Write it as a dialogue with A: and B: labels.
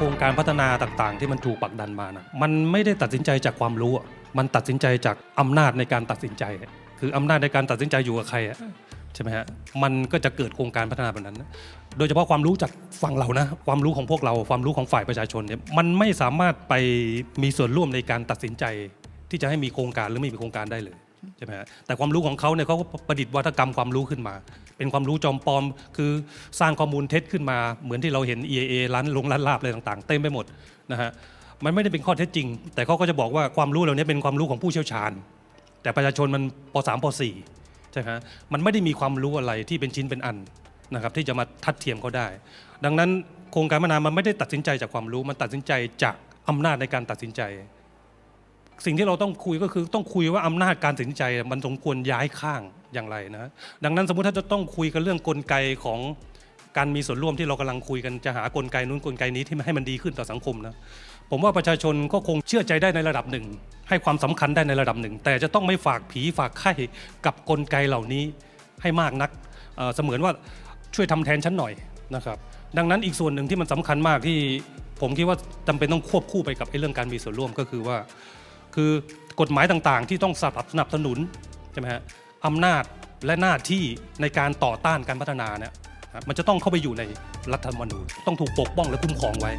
A: ครงการพัฒนาต่างๆ ที่มันถูกผลักดันมานะมันไม่ได้ตัดสินใจจากความรู้ มันตัดสินใจจากอำนาจในการตัดสินใจ คืออำนาจในการตัดสินใจอยู่กับใครอะใช่ไหมฮะมันก็จะเกิดโครงการพัฒนาแบบนั้น โดยเฉพาะความรู้จากฝั่งเรานะ ความรู้ของพวกเรา ความรู้ของฝ่ายประชาชนเนี่ยมันไม่สามารถไปมีส่วนร่วมในการตัดสินใจ ที่จะให้มีโครงการหรือไม่มีโครงการได้เลย ใช่ไหมฮะแต่ความรู้ของเขาเนี่ยเขาก็ประดิษฐ์วัฒกรรมความรู้ขึ้นมา เป็นความรู้จอมปลอม คือสร้างข้อมูลเท็จขึ้นมา เหมือนที่เราเห็น EAA ร้านลงร้านลาบอะไรต่างๆ เต็มไปหมดนะฮะมันไม่ได้เป็นข้อเท็จจริง แต่เขาก็จะบอกว่าความรู้เหล่านี้เป็นความรู้ของผู้เชี่ยวชาญ แต่ประชาชนมันป .3 ป .4 ใช่ไหมฮะมันไม่ได้มีความรู้อะไรที่เป็นชิ้นเป็นอันนะครับที่จะมาทัดเทียมเขาได้ ดังนั้นโครงการพัฒนามันไม่ได้ตัดสินใจจากความรู้มันตัดสินใจจากอำนาจในการตัดสินใจ สิ่งที่เราต้องคุยก็คือต้องคุยว่าอำนาจการตัดสินใจมันสมควรย้ายข้างอย่างไรนะ ดังนั้นสมมติถ้าจะต้องคุยกันเรื่องกลไกของการมีส่วนร่วมที่เรากำลังคุยกันจะหากลไกนู้นกลไกนี้ที่ให้มันดีขึ้นต่อสังคมนะผมว่าประชาชนก็คงเชื่อใจได้ในระดับหนึ่ง ให้ความสำคัญได้ในระดับหนึ่ง แต่จะต้องไม่ฝากผีฝากไข่กับกลไกเหล่านี้ให้มากนักเสมือนว่าช่วยทำแทนฉันหน่อยนะครับ ดังนั้นอีกส่วนหนึ่งที่มันสำคัญมากที่ผมคิดว่าจำเป็นต้องควบคู่ไปกับไอ้เรื่องการมีส่วนร่วมก็คือว่า คือกฎหมายต่างๆ ที่ต้องสนับสนับสนุนใช่ไหมฮะอำนาจและหน้าที่ในการต่อต้านการพัฒนาเนี่ยมันจะต้องเข้าไปอยู่ในรัฐธรรมนูญต้องถูกปกป้องและคุ้มครองไว้